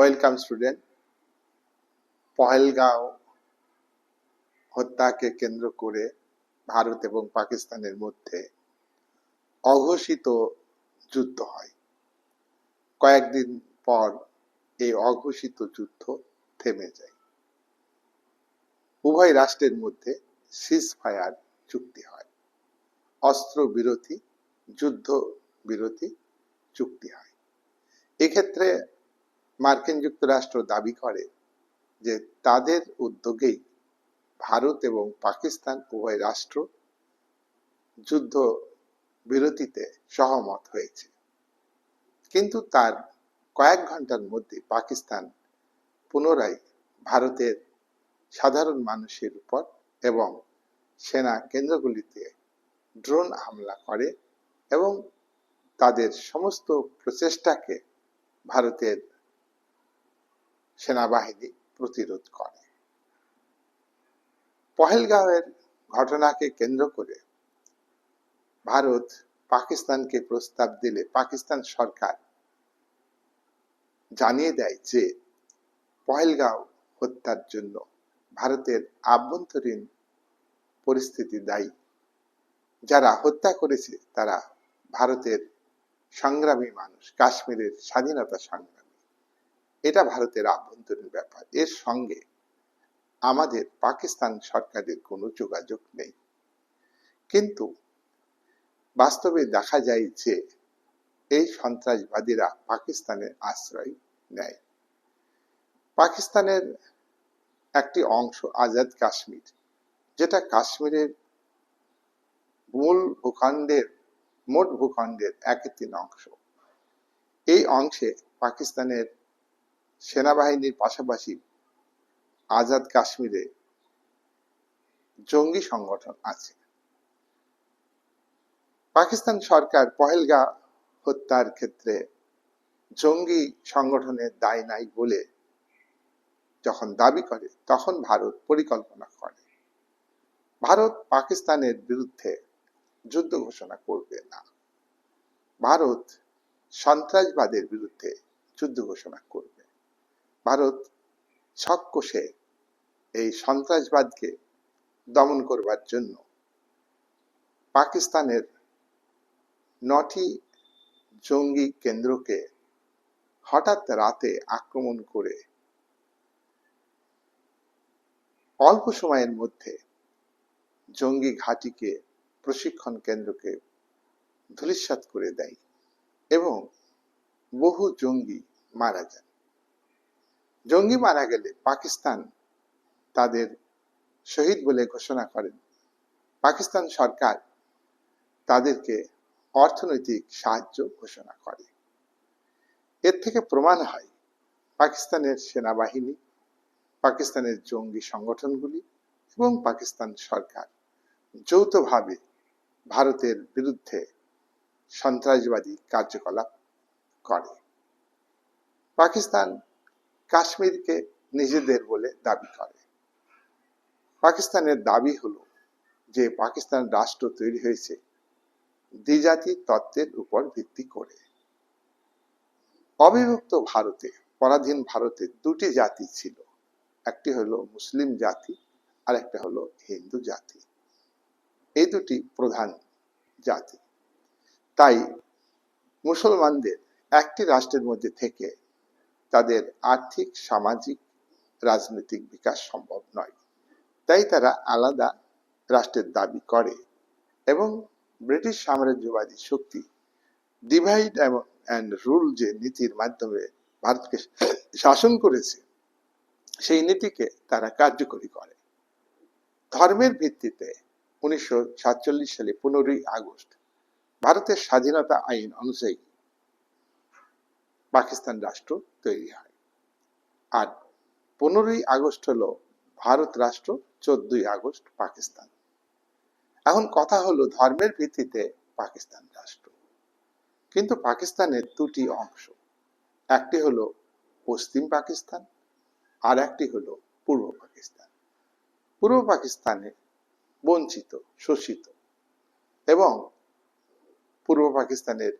Welcome student Pahalgaon হত্যাকে কেন্দ্র করে ভারত এবং পাকিস্তানের মধ্যে অঘোষিত যুদ্ধ হয়। কয়েকদিন পর এই অঘোষিত যুদ্ধ থেমে যায়। উভয় রাষ্ট্রের মধ্যে সিজ ফায়ার চুক্তি হয়। অস্ত্র বিরতি যুদ্ধ বিরতি চুক্তি হয়। এক্ষেত্রে মার্কিন যুক্তরাষ্ট্র দাবি করে যে তাদের উদ্যোগেই ভারত এবং পাকিস্তান উভয় রাষ্ট্র যুদ্ধ বিরতিতে সহমত হয়েছে। কিন্তু তার কয়েক ঘণ্টার মধ্যে পাকিস্তান পুনরায় ভারতের সাধারণ মানুষের উপর এবং সেনা কেন্দ্রগুলিতে ড্রোন হামলা করে এবং তাদের সমস্ত প্রচেষ্টাকে ভারতের সেনাবাহিনী প্রতিরোধ করে। পহেলগাঁওয়ের ঘটনাকে কেন্দ্র করে ভারত পাকিস্তানকে প্রস্তাব দিলে পাকিস্তান সরকার জানিয়ে দেয় যে, পহেলগাঁও হত্যার জন্য ভারতের আভ্যন্তরীণ পরিস্থিতি দায়ী। যারা হত্যা করেছে, তারা ভারতের সংগ্রামী মানুষ, কাশ্মীরের স্বাধীনতা সংগ্রামী। এটা ভারতের আভ্যন্তরীণ ব্যাপার। এর সঙ্গে আমাদের পাকিস্তান সরকারের কোনো যোগাযোগ নেই। কিন্তু বাস্তবে দেখা যায় যে এই সন্ত্রাসবাদীরা পাকিস্তানের আশ্রয় নেয়। পাকিস্তানের একটি অংশ আজাদ কাশ্মীর, যেটা কাশ্মীরের মূল ভূখণ্ডের, মোট ভূখণ্ডের এক তিন অংশ। এই অংশে পাকিস্তানের সেনাবাহিনীর পাশাপাশি আজাদ কাশ্মীরে জঙ্গি সংগঠন আছে। পাকিস্তান সরকার পহেলগা হত্যার ক্ষেত্রে জঙ্গি সংগঠনের দায় নাই বলে যখন দাবি করে, তখন ভারত পরিকল্পনা করে। ভারত পাকিস্তানের বিরুদ্ধে যুদ্ধ ঘোষণা করবে না। ভারত সন্ত্রাসবাদের বিরুদ্ধে যুদ্ধ ঘোষণা করবে। ভারত ছক এই সন্ত্রাসবাদকে দমন করবার জন্য পাকিস্তানের নটি জঙ্গি কেন্দ্রকে হঠাৎ রাতে আক্রমণ করে অল্প সময়ের মধ্যে জঙ্গি ঘাঁটিকে প্রশিক্ষণ কেন্দ্রকে ধূলিসাৎ করে দেয় এবং বহু জঙ্গি মারা যান। জঙ্গি মারা গেলে পাকিস্তান তাদের শহীদ বলে ঘোষণা করেন। পাকিস্তান সরকার তাদেরকে অর্থনৈতিক সাহায্য ঘোষণা করে। এর থেকে প্রমাণ হয় পাকিস্তানের সেনাবাহিনী, পাকিস্তানের জঙ্গি সংগঠনগুলি এবং পাকিস্তান সরকার যৌথভাবে ভারতের বিরুদ্ধে সন্ত্রাসবাদী কার্যকলাপ করে। পাকিস্তান কাশ্মীরকে নিজেদের বলে দাবি করে। পাকিস্তানের দাবি হলো যে পাকিস্তান রাষ্ট্র তৈরি হয়েছে দ্বিজাতি তত্ত্বের উপর ভিত্তি করে। অবিভক্ত ভারতে, পরাধীন ভারতে দুটি জাতি ছিল। একটি হলো মুসলিম জাতি আর একটা হলো হিন্দু জাতি। এই দুটি প্রধান জাতি। তাই মুসলমানদের একটি রাষ্ট্রের মধ্যে থেকে তাদের আর্থিক, সামাজিক, রাজনৈতিক বিকাশ সম্ভব নয়। তাই তারা আলাদা রাষ্ট্রের দাবি করে এবং ব্রিটিশ সাম্রাজ্যবাদী শক্তি ডিভাইড অ্যান্ড রুল যে নীতির মাধ্যমে ভারতকে শাসন করেছে, সেই নীতিকে তারা কার্যকরী করে। ধর্মের ভিত্তিতে উনিশশো সাতচল্লিশ সালে পনেরোই আগস্ট ভারতের স্বাধীনতা আইন অনুযায়ী পাকিস্তান রাষ্ট্র তৈরি হয়। আর পনেরোই আগস্ট হলো ভারত রাষ্ট্র, চোদ্দই আগস্ট পাকিস্তান। এখন কথা হলো ধর্মের ভিত্তিতে পাকিস্তান রাষ্ট্র। কিন্তু পাকিস্তানের দুটি অংশ, একটি হলো পশ্চিম পাকিস্তান আর একটি হলো পূর্ব পাকিস্তান। পূর্ব পাকিস্তানে বঞ্চিত, শোষিত এবং পূর্ব পাকিস্তানের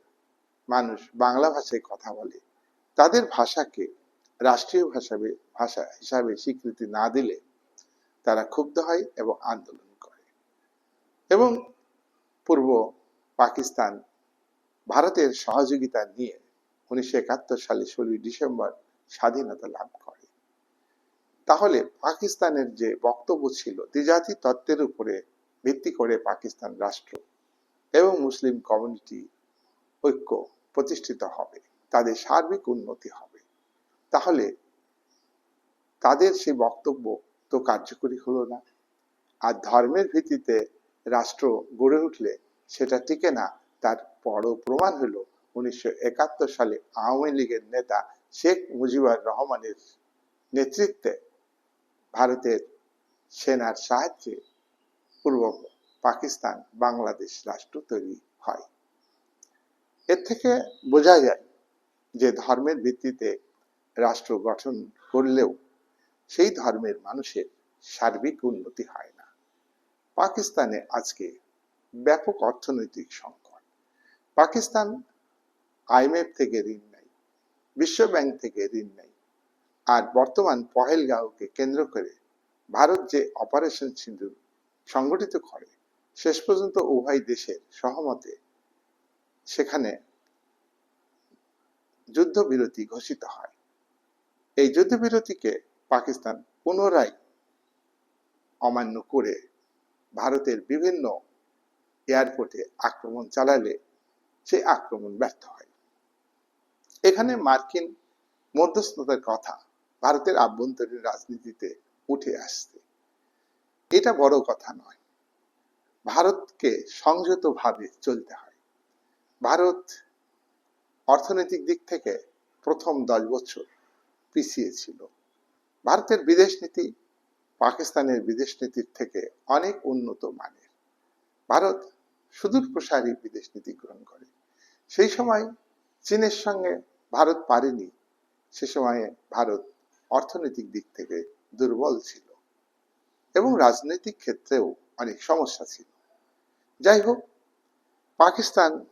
মানুষ বাংলা ভাষায় কথা বলে। তাদের ভাষাকে রাষ্ট্রীয় ভাষাবে, ভাষা হিসাবে স্বীকৃতি না দিলে তারা ক্ষুব্ধ হয় এবং আন্দোলন করে। এবং পূর্ব পাকিস্তান ভারতের সহযোগিতা নিয়ে উনিশশো একাত্তর সালে ষোলোই ডিসেম্বর স্বাধীনতা লাভ করে। তাহলে পাকিস্তানের যে বক্তব্য ছিল, দ্বিজাতি তত্ত্বের উপরে ভিত্তি করে পাকিস্তান রাষ্ট্র এবং মুসলিম কমিউনিটি ঐক্য প্রতিষ্ঠিত হবে, তাদের সার্বিক উন্নতি হবে। তাহলে তাদের সেই বক্তব্য তো কার্যকরী হলো না। আর ধর্মের ভিত্তিতে রাষ্ট্র গড়ে উঠলে সেটা টিকে না, তার বড় প্রমাণ হলো উনিশশো সালে আওয়ামী লীগের নেতা শেখ মুজিবুর রহমানের নেতৃত্বে ভারতের সেনার সাহায্যে পূর্ব পাকিস্তান বাংলাদেশ রাষ্ট্র তৈরি হয়। এর থেকে বোঝা যায় যে ধর্মের ভিত্তিতে রাষ্ট্র গঠন করলেও সেই ধর্মের মানুষের সার্বিক উন্নতি হয় না। পাকিস্তানে আজকে ব্যাপক অর্থনৈতিক সংকট। পাকিস্তান আইএমএফ থেকে ঋণ নেয়, বিশ্ব ব্যাংক থেকে ঋণ নেয় আর বর্তমান পহেলগাঁওকে কেন্দ্র করে ভারত যে অপারেশন সিন্ধু সংগঠিত করে, শেষ পর্যন্ত উভয় দেশের সহমতে সেখানে যুদ্ধবিরতি ঘোষিত হয়। এই যুদ্ধবিরতিকে পাকিস্তান পুনরায় অমান্য করে ভারতের বিভিন্ন এয়ারপোর্টে আক্রমণ চালালে সেই আক্রমণ ব্যর্থ হয়। এখানে মার্কিন মধ্যস্থতার কথা ভারতের আভ্যন্তরীণ রাজনীতিতে উঠে আসছে। এটা বড় কথা নয়। ভারতকে সংযতভাবে চলতে হয়। ভারত অর্থনৈতিক দিক থেকে প্রথম দশ বছর পিছিয়ে ছিল। ভারতের বিদেশ নীতি পাকিস্তানের বিদেশ নীতির থেকে অনেক উন্নত মানের। ভারত সুদূর প্রসারী বিদেশ নীতি গ্রহণ করে। সেই সময় চীনের সঙ্গে ভারত পারেনি। সে সময়ে ভারত অর্থনৈতিক দিক থেকে দুর্বল ছিল এবং রাজনৈতিক ক্ষেত্রেও অনেক সমস্যা ছিল। যাই হোক, পাকিস্তান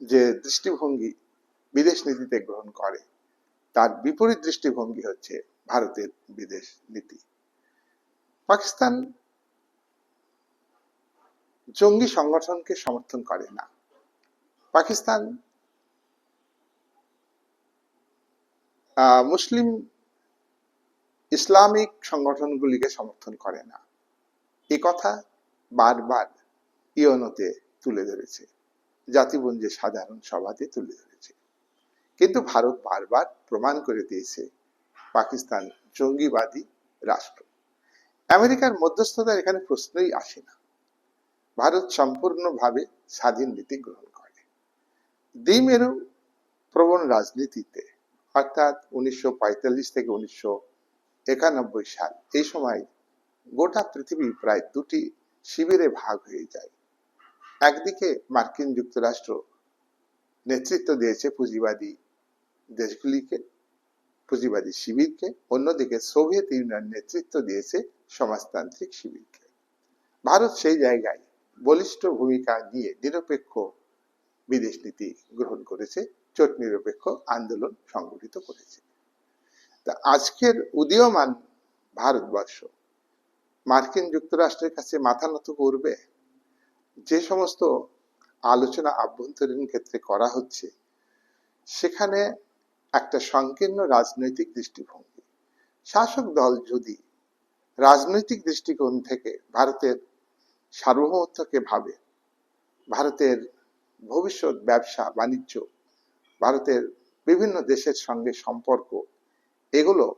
যে দৃষ্টিভঙ্গি বিদেশ নীতিতে গ্রহণ করে, তার বিপরীত দৃষ্টিভঙ্গি হচ্ছে ভারতের বিদেশ নীতি। পাকিস্তান জঙ্গি সংগঠনকে সমর্থন করে না। পাকিস্তান মুসলিম ইসলামিক সংগঠনগুলিকে সমর্থন করে না। এ কথা বারবার ইয়নতে তুলে ধরেছে। জাতিপুঞ্জের সাধারণ সভাতে তুলে ধরেছে। কিন্তু ভারত বারবার প্রমাণ করে দিয়েছে পাকিস্তান জঙ্গিবাদী রাষ্ট্র। আমেরিকার মধ্যস্থতার এখানে প্রশ্নই আসে না। ভারত সম্পূর্ণভাবে স্বাধীন নীতি গ্রহণ করে। দ্বিমেরু প্রবণ রাজনীতিতে, অর্থাৎ উনিশশো পঁয়তাল্লিশ থেকে উনিশশো একানব্বই সাল, এই সময় গোটা পৃথিবী প্রায় দুটি শিবিরে ভাগ হয়ে যায়। একদিকে মার্কিন যুক্তরাষ্ট্র নেতৃত্ব দিয়েছে পুঁজিবাদী দেশগুলিকে, পুঁজিবাদী শিবিরকে, অন্যদিকে সোভিয়েত ইউনিয়ন নেতৃত্ব দিয়েছে সমাজতান্ত্রিক শিবিরকে। ভারত সেই জায়গায় বলিষ্ঠ ভূমিকা নিয়ে নিরপেক্ষ বিদেশ নীতি গ্রহণ করেছে, চোট নিরপেক্ষ আন্দোলন সংগঠিত করেছে। তা আজকের উদীয়মান ভারতবর্ষ মার্কিন যুক্তরাষ্ট্রের কাছে মাথা নত করবে? যে সমস্ত আলোচনা আভ্যন্তরীণ ক্ষেত্রে করা হচ্ছে, সেখানে একটা সংকীর্ণ রাজনৈতিক দৃষ্টিভঙ্গি। শাসক দল যদি রাজনৈতিক দৃষ্টিকোণ থেকে ভারতের সার্বভৌমত্বকে ভাবে, ভারতের ভবিষ্যৎ ব্যবসা, বাণিজ্য, ভারতের বিভিন্ন দেশের সঙ্গে সম্পর্ক, এগুলো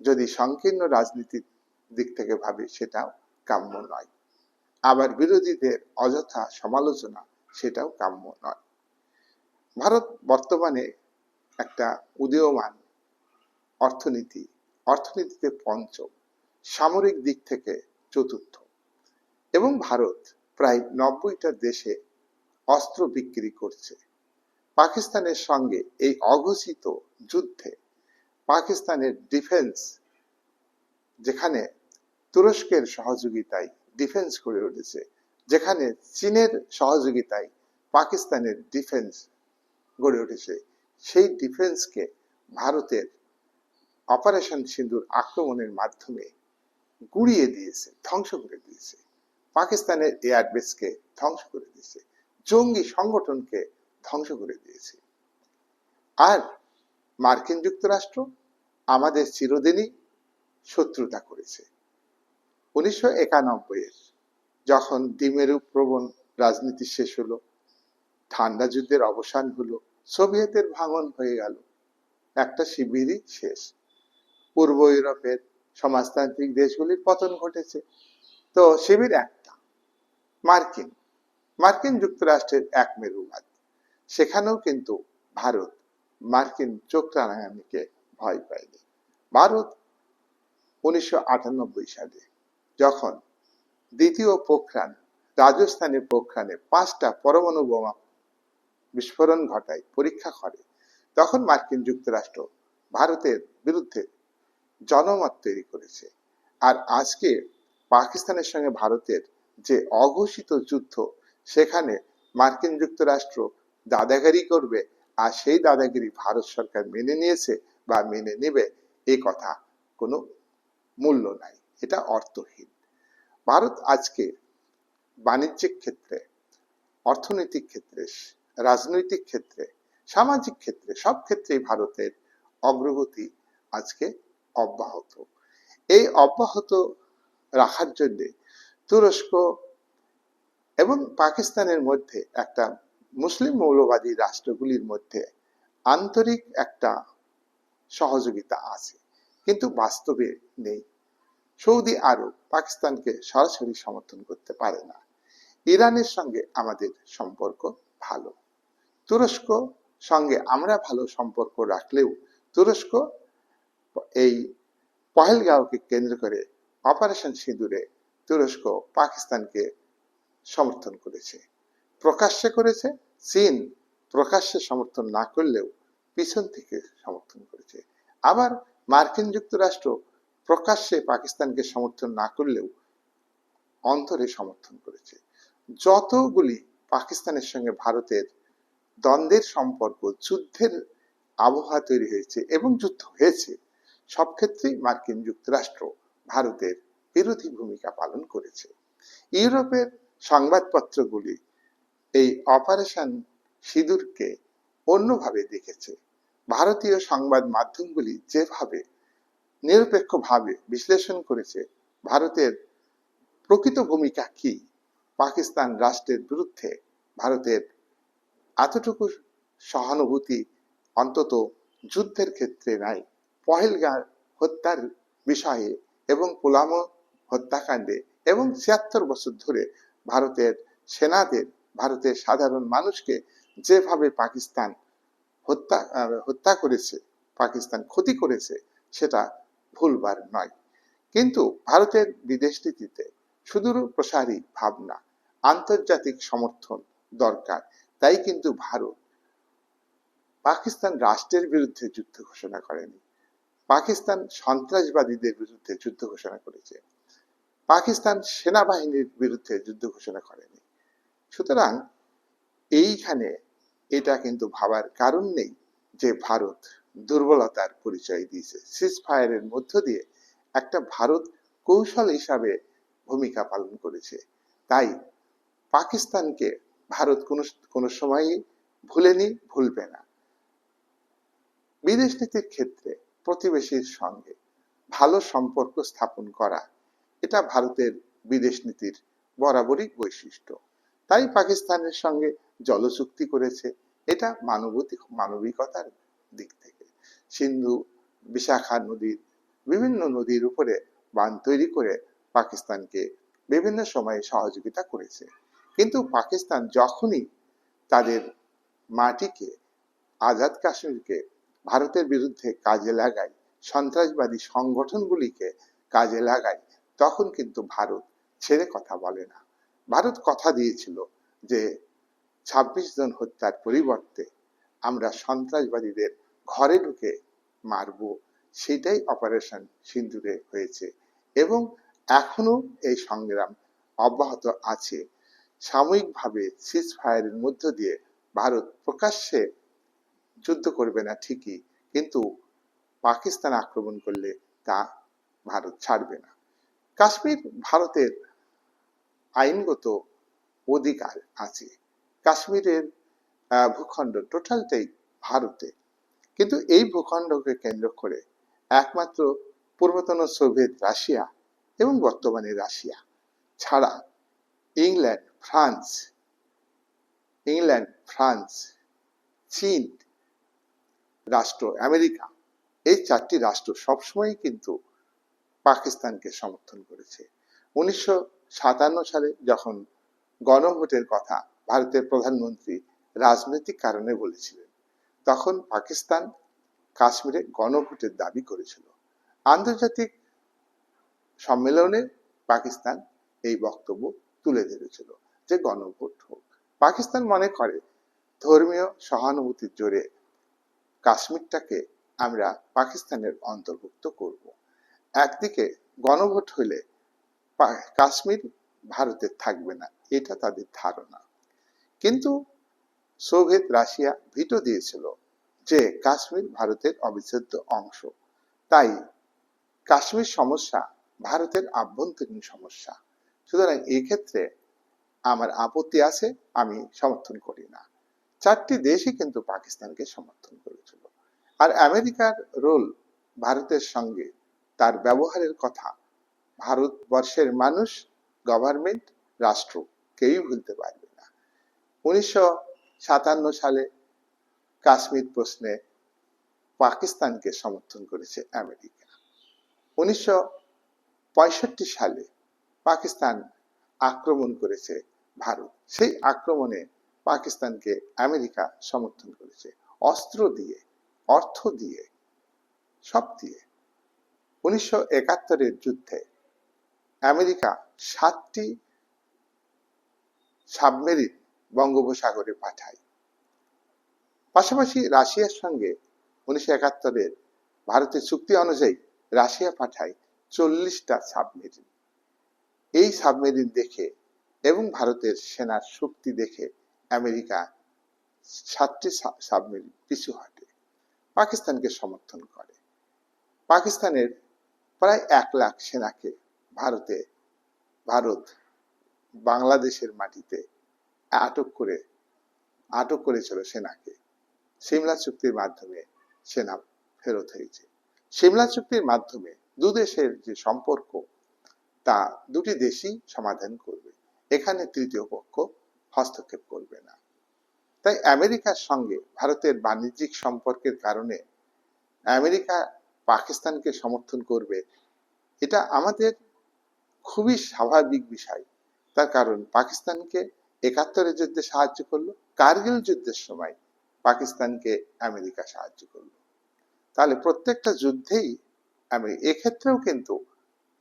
যদি সংকীর্ণ রাজনীতির দিক থেকে ভাবে, সেটাও কাম্য নয়। আবার বিরোধীদের অযথা সমালোচনা সেটাও কাম্য নয়। ভারত বর্তমানে একটা উদীয়মান অর্থনীতি, অর্থনীতিতে পঞ্চম, সামরিক দিক থেকে চতুর্থ এবং ভারত প্রায় নব্বইটা দেশে অস্ত্র বিক্রি করছে। পাকিস্তানের সঙ্গে এই অঘোষিত যুদ্ধে পাকিস্তানের ডিফেন্স, যেখানে তুরস্কের সহযোগিতায় ডিফেন্স করে উঠেছে, যেখানে চীনের সহযোগিতায় পাকিস্তানের ডিফেন্স গড়ে উঠেছে। সেই ডিফেন্সকে ভারতের অপারেশন সিন্দুর আক্রমণের মাধ্যমে গুড়িয়ে দিয়েছে, ধ্বংস করে দিয়েছে। পাকিস্তানের এয়ারবেসকে ধ্বংস করে দিয়েছে, জঙ্গি সংগঠনকে ধ্বংস করে দিয়েছে। আর মার্কিন যুক্তরাষ্ট্র আমাদের চিরদিনই শত্রুতা করেছে। উনিশশো যখন দ্বিমেরু প্রবণ রাজনীতি শেষ হলো, ঠান্ডা যুদ্ধের অবসান হলো, সোভিয়েতের ভাঙন হয়ে গেল, একটা শিবিরই শেষ। পূর্ব ইউরোপের সমাজতান্ত্রিক দেশগুলির পতন ঘটেছে। তো শিবির একটা, মার্কিন মার্কিন যুক্তরাষ্ট্রের এক মেরুবাদ সেখানেও কিন্তু ভারত মার্কিন চোখ রাঙানিকে ভয় পায়নি। ভারত উনিশশো আটানব্বই সালে যখন দ্বিতীয় পোখরান রাজস্থানের পোখরানে পাঁচটা পরমাণু বোমা বিস্ফোরণ ঘটায়, পরীক্ষা করে, তখন মার্কিন যুক্তরাষ্ট্র ভারতের বিরুদ্ধে জনমত তৈরি করেছে। আর আজকে পাকিস্তানের সঙ্গে ভারতের যে অঘোষিত যুদ্ধ, সেখানে মার্কিন যুক্তরাষ্ট্র দাদাগিরি করবে আর সেই দাদাগিরি ভারত সরকার মেনে নিয়েছে বা মেনে নেবে এই কথা কোনো মূল্য নাই। এটা অর্থহীন। ভারত আজকে বাণিজ্যিক ক্ষেত্রে, অর্থনৈতিক ক্ষেত্রে, রাজনৈতিক ক্ষেত্রে, সামাজিক ক্ষেত্রে, সব ক্ষেত্রেই ভারতের অগ্রগতি আজকে অব্যাহত। এই অব্যাহত রাখার জন্য তুরস্ক এবং পাকিস্তানের মধ্যে একটা মুসলিম মৌলবাদী রাষ্ট্রগুলির মধ্যে আন্তরিক একটা সহযোগিতা আছে। কিন্তু বাস্তবে নেই। সৌদি আরব পাকিস্তানকে সরাসরি সমর্থন করতে পারে না। ইরানের সঙ্গে আমাদের সম্পর্ক ভালো। তুরস্ক সঙ্গে আমরা ভালো সম্পর্ক রাখলেও তুরস্ক এই পহেলগাঁওকে কেন্দ্র করে অপারেশন সিঁদুরে তুরস্ক পাকিস্তানকে সমর্থন করেছে। প্রকাশ্যে করেছে, চীন প্রকাশ্যে সমর্থন না করলেও পিছন থেকে সমর্থন করেছে। আবার মার্কিন যুক্তরাষ্ট্র প্রকাশ্যে পাকিস্তানকে সমর্থন না করলেও অন্তরে সমর্থন করেছে। যতগুলি পাকিস্তানের সঙ্গে ভারতের দ্বন্দ্বের সম্পর্ক, যুদ্ধের আবহাওয়া তৈরি হয়েছে এবং যুদ্ধ হয়েছে, সব ক্ষেত্রেই মার্কিন যুক্তরাষ্ট্র ভারতের বিরোধী ভূমিকা পালন করেছে। ইউরোপের সংবাদপত্রগুলি এই অপারেশন সিঁদুরকে অন্যভাবে দেখেছে। ভারতীয় সংবাদ মাধ্যমগুলি যেভাবে নিরপেক্ষভাবে বিশ্লেষণ করেছে ভারতের প্রকৃত ভূমিকা কি? পাকিস্তান রাষ্ট্রের বিরুদ্ধে ভারতের এতটুকু সহানুভূতি অন্তত যুদ্ধের ক্ষেত্রে নাই। পহেলগাঁ হত্যার বিষয়ে এবং পুলামো হত্যাকাণ্ডে এবং ছিয়াত্তর বছর ধরে ভারতের সেনাদের, ভারতের সাধারণ মানুষকে যেভাবে পাকিস্তান হত্যা হত্যা করেছে, পাকিস্তান ক্ষতি করেছে, সেটা ভুলবার নয়। কিন্তু ভারতের বিদেশ নীতিতে সুদূর প্রসারী ভাবনা, আন্তর্জাতিক সমর্থন দরকার। তাই কিন্তু ভারত পাকিস্তান রাষ্ট্রের বিরুদ্ধে যুদ্ধ ঘোষণা করেনি। পাকিস্তান সন্ত্রাসবাদীদের বিরুদ্ধে যুদ্ধ ঘোষণা করেছে। পাকিস্তান সেনাবাহিনীর বিরুদ্ধে যুদ্ধ ঘোষণা করেনি। সুতরাং এইখানে এটা কিন্তু ভাবার কারণ নেই যে ভারত দুর্বলতার পরিচয় দিয়েছে। সিজ ফায়ারের মধ্য দিয়ে একটা ভারত কৌশল হিসাবে ভূমিকা পালন করেছে। তাই পাকিস্তানকে ভারত কোনো কোনো সময়ই ভুলেনি, ভুলবে না। বিদেশ নীতির ক্ষেত্রে প্রতিবেশীর সঙ্গে ভালো সম্পর্ক স্থাপন করা, এটা ভারতের বিদেশ নীতির বরাবরই বৈশিষ্ট্য। তাই পাকিস্তানের সঙ্গে জলচুক্তি করেছে, এটা মানবতিক মানবিকতার দিক থেকে। সিন্ধু বিশাখা নদীর বিভিন্ন নদীর উপরে বাঁধ তৈরি করে পাকিস্তানকে বিভিন্ন সময়ে সহযোগিতা করেছে। কিন্তু পাকিস্তান যখনই তাদের মাটিকে আজাদ কাশ্মীরকে ভারতের বিরুদ্ধে কাজে লাগায় সন্ত্রাসবাদী সংগঠনগুলিকে কাজে লাগায় তখন কিন্তু ভারত ছেড়ে কথা বলে না। ভারত কথা দিয়েছিল যে ছাব্বিশ জন হত্যার পরিবর্তে আমরা সন্ত্রাসবাদীদের ঘরে ঢুকে মারব, সেটাই অপারেশন সিন্দুরে হয়েছে। এবং এখনও এই সংগ্রাম অব্যাহত আছে। সাময়িকভাবে সিজ ফায়ারের মধ্য দিয়ে ভারত প্রকাশ্যে যুদ্ধ করবে না ঠিকই, কিন্তু পাকিস্তান আক্রমণ করলে তা ভারত ছাড়বে না। কাশ্মীর ভারতের আইনগত অধিকার আছে। কাশ্মীরের ভূখণ্ড টোটালটাই ভারতে কিন্তু এই ভূখণ্ডকে কেন্দ্র করে একমাত্র পূর্বতন সোভিয়েত রাশিয়া এবং বর্তমানে রাশিয়া ছাড়া ইংল্যান্ড, ফ্রান্স ইংল্যান্ড, ফ্রান্স, চীন, রাষ্ট্র আমেরিকা, এই চারটি রাষ্ট্র সবসময় কিন্তু পাকিস্তানকে সমর্থন করেছে। উনিশশো সাতান্ন সালে যখন গণভোটের কথা ভারতের প্রধানমন্ত্রী রাজনৈতিক কারণে বলেছিলেন তখন পাকিস্তান কাশ্মীরে গণভোটের দাবি করেছিল। আন্তর্জাতিক সম্মেলনে পাকিস্তান এই বক্তব্য তুলে ধরেছিল যে গণভোট হোক। পাকিস্তান মনে করে, ধর্মীয় সহানুভূতির জোরে কাশ্মীরটাকে আমরা পাকিস্তানের অন্তর্ভুক্ত করব। একদিকে গণভোট হইলে পা- কাশ্মীর ভারতের থাকবে না, এটা তাদের ধারণা। কিন্তু সোভিয়েত রাশিয়া ভিটো দিয়েছিল যে কাশ্মীর ভারতের অবিচ্ছেদ্য অংশ। তাই কাশ্মীর সমস্যা ভারতের আভ্যন্তরীণ সমস্যা। সুতরাং এই ক্ষেত্রে আমার আপত্তি আছে, আমি সমর্থন করি না। চারটি দেশই কিন্তু পাকিস্তানকে সমর্থন করেছিল। আর আমেরিকার রোল ভারতের সঙ্গে, তার ব্যবহারের কথা ভারতবর্ষের মানুষ, গভর্নমেন্ট, রাষ্ট্র কেউই ভুলতে পারবে না। উনিশশো সাতান্ন সালে কাশ্মীর প্রশ্নে পাকিস্তানকে সমর্থন করেছে আমেরিকা। উনিশশো পঁয়ষট্টি সালে পাকিস্তান আক্রমণ করেছে ভারত। সেই আক্রমণে পাকিস্তানকে আমেরিকা সমর্থন করেছে। অস্ত্র দিয়ে, অর্থ দিয়ে, সব দিয়ে। উনিশশো একাত্তরের যুদ্ধে আমেরিকা সাতটি সাবমেরিন বঙ্গোপসাগরে পাঠায়। পাশাপাশি রাশিয়ার সঙ্গে উনিশশো একাত্তরের ভারতের চুক্তি অনুযায়ী রাশিয়া পাঠায় চল্লিশটা সাবমেরিন। এই সাবমেরিন দেখে এবং ভারতের সেনার শক্তি দেখে আমেরিকা সাতটি সাবমেরিন পিছু হাঁটে, পাকিস্তানকে সমর্থন করে। পাকিস্তানের প্রায় এক লাখ সেনাকে ভারতে, ভারত বাংলাদেশের মাটিতে আটক করে, আটক করেছিল সেনাকে। সিমলা চুক্তির মাধ্যমে সেনা ফেরত হয়েছে। সিমলা চুক্তির মাধ্যমে দু দেশের যে সম্পর্ক, তা দুটি দেশই সমাধান করবে। এখানে তৃতীয় পক্ষ হস্তক্ষেপ করবে না। তাই আমেরিকার সঙ্গে ভারতের বাণিজ্যিক সম্পর্কের কারণে আমেরিকা পাকিস্তানকে সমর্থন করবে, এটা আমাদের খুবই স্বাভাবিক বিষয়। তার কারণ পাকিস্তানকে একাত্তরের যুদ্ধে সাহায্য করল, কার্গিল যুদ্ধের সময় পাকিস্তানকে আমেরিকা সাহায্য করল। তাহলে প্রত্যেকটা যুদ্ধেই আমি, এক্ষেত্রেও কিন্তু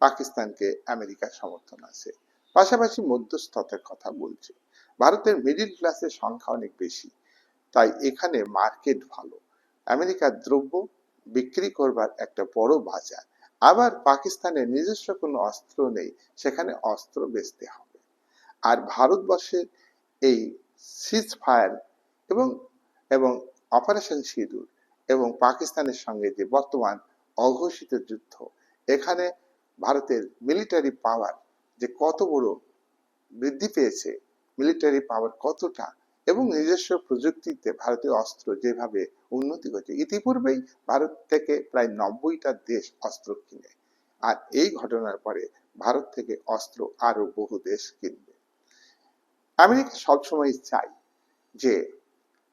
পাকিস্তানকে আমেরিকার সমর্থন আছে। পাশাপাশি মধ্যস্থতার কথা বলছে। ভারতের মিডিল ক্লাসের সংখ্যা অনেক বেশি, তাই এখানে মার্কেট ভালো। আমেরিকার দ্রব্য বিক্রি করবার একটা বড় বাজার। আবার পাকিস্তানের নিজস্ব কোনো অস্ত্র নেই, সেখানে অস্ত্র বেচতে হবে আর ভারতবর্ষের এই সিজ ফায়ার এবং এবং অপারেশন সিঁদুর এবং পাকিস্তানের সঙ্গে যে বর্তমান অঘোষিত যুদ্ধ, এখানে ভারতের মিলিটারি পাওয়ার যে কত বড় বৃদ্ধি পেয়েছে মিলিটারি পাওয়ার কতটা এবং নিজস্ব প্রযুক্তিতে ভারতীয় অস্ত্র যেভাবে উন্নতি করছে, ইতিপূর্বেই ভারত থেকে প্রায় নব্বইটা দেশ অস্ত্র কিনে। আর এই ঘটনার পরে ভারত থেকে অস্ত্র আরও বহু দেশ কিনবে। আমেরিকা সবসময় চাই যে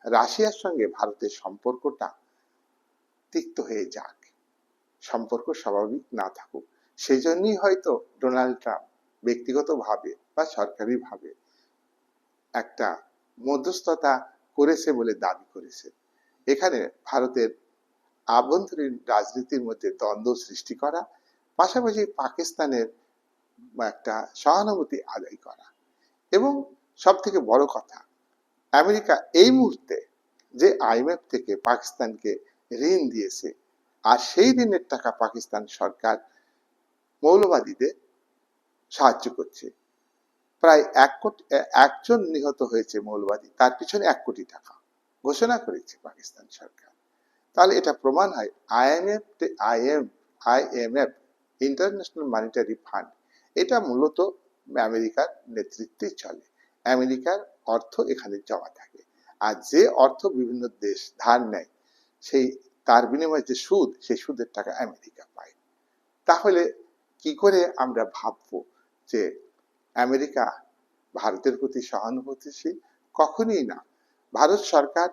রাশিয়ার সঙ্গে ভারতের সম্পর্কটা তিক্ত হয়ে যাক। সম্পর্ক স্বাভাবিক না থাকুক। সেই জন্যই হয়তো ডোনাল্ড ট্রাম্প ব্যক্তিগতভাবে বা সরকারিভাবে একটা মধ্যস্থতা করেছে বলে দাবি করেছে। এখানে ভারতের আভ্যন্তরীণ রাজনীতির মধ্যে দ্বন্দ্ব সৃষ্টি করা, পাশাপাশি পাকিস্তানের একটা সহানুভূতি আদায় করা এবং সব থেকে বড় কথা আমেরিকা এই মুহূর্তে যে আইএমএফ থেকে পাকিস্তানকে ঋণ দিয়েছে আর সেই ঋণের টাকা পাকিস্তান সরকার মৌলবাদীদের সাহায্য করছে। প্রায় এক কোটি একজন নিহত হয়েছে মৌলবাদী তার পিছনে এক কোটি টাকা ঘোষণা করেছে পাকিস্তান সরকার। তাহলে এটা প্রমাণ হয় IMF IM IMF international monetary fund এটা মূলত আমেরিকার নেতৃত্বে চলে। আমেরিকার অর্থ এখানে জমা থাকে। আর যে অর্থ বিভিন্ন দেশ ধার নেয়, সেই তার বিনিময়ে যে সুদ, সেই সুদের টাকা আমেরিকা পায়। তাহলে কি করে আমরা ভাববো যে আমেরিকা ভারতের প্রতি সহানুভূতিশীল? কখনই না। ভারত সরকার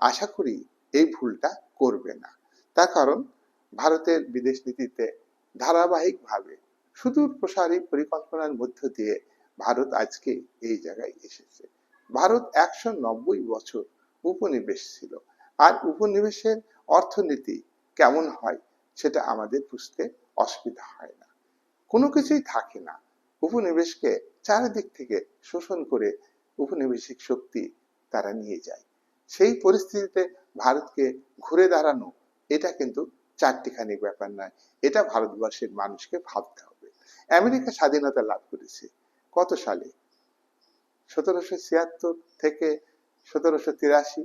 আশা করি এই ভুলটা করবে না। তার কারণ ভারতের বিদেশ নীতিতে ধারাবাহিকভাবে সুদূর প্রসারী পরিকল্পনার মধ্য দিয়ে ভারত আজকে এই জায়গায় এসেছে। ভারত একশো নব্বই বছর উপনিবেশ ছিল। আর উপনিবেশের অর্থনীতি কেমন হয় সেটা আমাদের বুঝতে অসুবিধা হয় না। কোনো কিছুই থাকে না। উপনিবেশকে চারিদিক থেকে শোষণ করে উপনিবেশিক শক্তি তারা নিয়ে যায়। সেই পরিস্থিতিতে ভারতকে ঘুরে দাঁড়ানো, এটা কিন্তু চারটিখানি ব্যাপার নয়। এটা ভারতবর্ষের মানুষকে ভাবতে হবে। আমেরিকা স্বাধীনতা লাভ করেছে। কত সালে? সতেরোশো ছিয়াত্তর থেকে সতেরোশো তিরাশি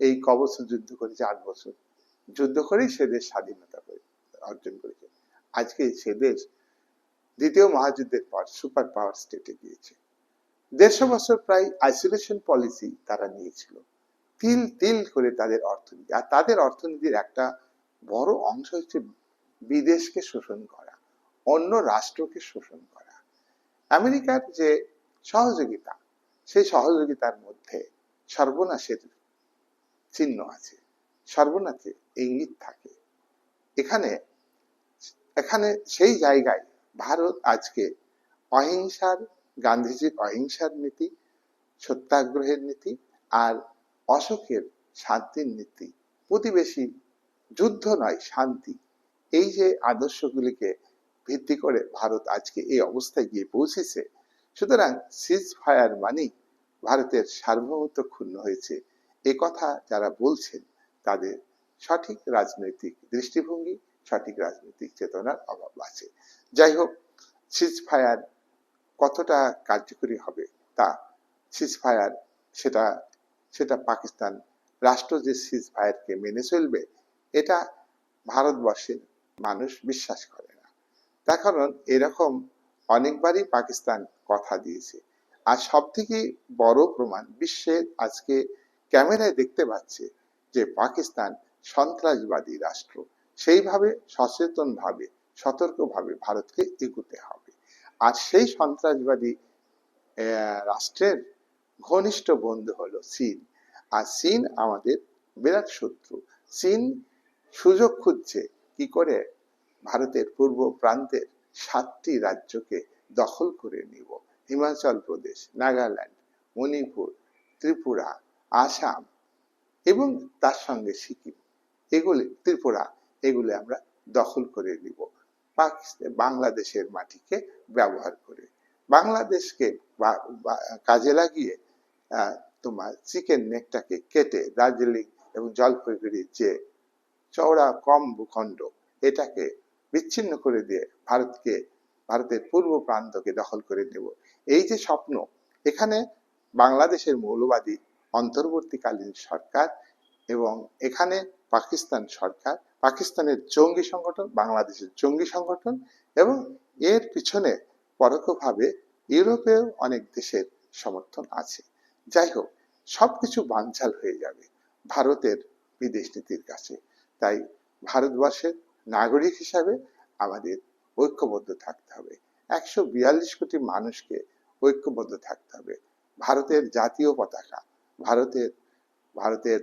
এই কবচ যুদ্ধ করেছে আট বছর। যুদ্ধ করেই সে দেশ স্বাধীনতা করে, অর্জন করেছে। আজকে সে দেশ দ্বিতীয় মহাযুদ্ধের পর সুপার পাওয়ার স্টেটে গিয়েছে। দেড়শো বছর প্রায় আইসোলেশন পলিসি তারা নিয়েছিল। তিল তিল করে তাদের অর্থনীতি। আর তাদের অর্থনীতির একটা বড় অংশ হচ্ছে বিদেশকে শোষণ করা, অন্য রাষ্ট্রকে শোষণ করা। আমেরিকার যে সহযোগিতা, সেই সহযোগিতার মধ্যে সর্বনাশের চিহ্ন আছে। সর্বনাশে ইঙ্গিত থাকে। এখানে এখানে সেই জায়গায় ভারত আজকে অহিংসার, গান্ধীজির অহিংসার নীতি, সত্যাগ্রহের নীতি আর অশোকের শান্তির নীতি। প্রতিবেশী যুদ্ধ নয়, শান্তি। এই যে আদর্শগুলিকে ভিত্তি করে ভারত আজকে এই অবস্থায় গিয়ে পৌঁছেছে। সুতরাং সিজ ফায়ার মানেই ভারতের সার্বভৌমত্ব ক্ষুণ্ণ হয়েছে। এ কথা যারা বলছেন তাদের সঠিক রাজনৈতিক দৃষ্টিভঙ্গি, সঠিক রাজনৈতিক চেতনার অভাব আছে। যাই হোক সিজ ফায়ার কতটা কার্যকরী হবে তা সিজ ফায়ার সেটা সেটা পাকিস্তান রাষ্ট্র যে সিজ ফায়ারকে মেনে চলবে, এটা ভারতবর্ষের মানুষ বিশ্বাস করে। তার কারণ এরকম অনেকবারই পাকিস্তান কথা দিয়েছে। আর সব থেকে বড় প্রমাণ বিশ্বের আজকে ক্যামেরায় দেখতে পাচ্ছে যে পাকিস্তান সন্ত্রাসবাদী রাষ্ট্র। সেইভাবে সচেতনভাবে, সতর্কভাবে ভারতকে এগুতে হবে। আর সেই সন্ত্রাসবাদী রাষ্ট্রের ঘনিষ্ঠ বন্ধু হলো চীন। আর চীন আমাদের বিরাট শত্রু। চীন সুযোগ খুঁজছে কি করে ভারতের পূর্ব প্রান্তের সাতটি রাজ্যকে দখল করে নিব। হিমাচল প্রদেশ, নাগাল্যান্ড, মণিপুর, ত্রিপুরা, আসাম এবং তার সঙ্গে সিকিম। এগুলি, ত্রিপুরা, এগুলি আমরা দখল করে নিব। পাকিস্তান, বাংলাদেশের মাটিকে ব্যবহার করে। বাংলাদেশকে কাজে লাগিয়ে তোমার চিকেন নেকটাকে কেটে দার্জিলিং এবং জলপাইগুড়ির যে চওড়া কম ভূখণ্ড এটাকে বিচ্ছিন্ন করে দিয়ে ভারতকে, ভারতের পূর্ব প্রান্তকে দখল করে নেব। এই যে স্বপ্ন, এখানে বাংলাদেশের মৌলবাদী অন্তর্বর্তীকালীন সরকার এবং এখানে পাকিস্তান সরকার, পাকিস্তানের জঙ্গি সংগঠন, বাংলাদেশের জঙ্গি সংগঠন এবং এর পিছনে পরোক্ষভাবে ইউরোপেও অনেক দেশের সমর্থন আছে। যাই হোক, সবকিছু বানচাল হয়ে যাবে ভারতের বিদেশ নীতির কাছে। তাই ভারতবর্ষের নাগরিক হিসাবে আমাদের ঐক্যবদ্ধ থাকতে হবে। একশো বিয়াল্লিশ কোটি মানুষকে ঐক্যবদ্ধ থাকতে হবে। ভারতের জাতীয় পতাকা, ভারতের ভারতের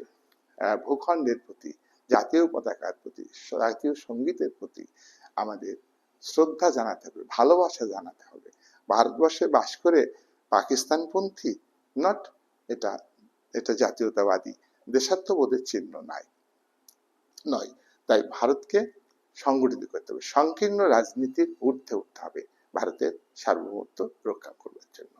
ভূখণ্ডের প্রতি, জাতীয় পতাকার প্রতি, জাতীয় সঙ্গীতের প্রতি আমাদের শ্রদ্ধা জানাতে হবে, ভালোবাসা জানাতে হবে। ভারতবর্ষে বাস করে পাকিস্তানপন্থী নট এটা এটা জাতীয়তাবাদী, দেশাত্মবোধের চিহ্ন নাই, নয়। তাই ভারতকে সংগঠিত করতে হবে। সংকীর্ণ রাজনীতির ঊর্ধ্বে উঠতে হবে। ভারতের সার্বভৌমত্ব রক্ষা করবার জন্য।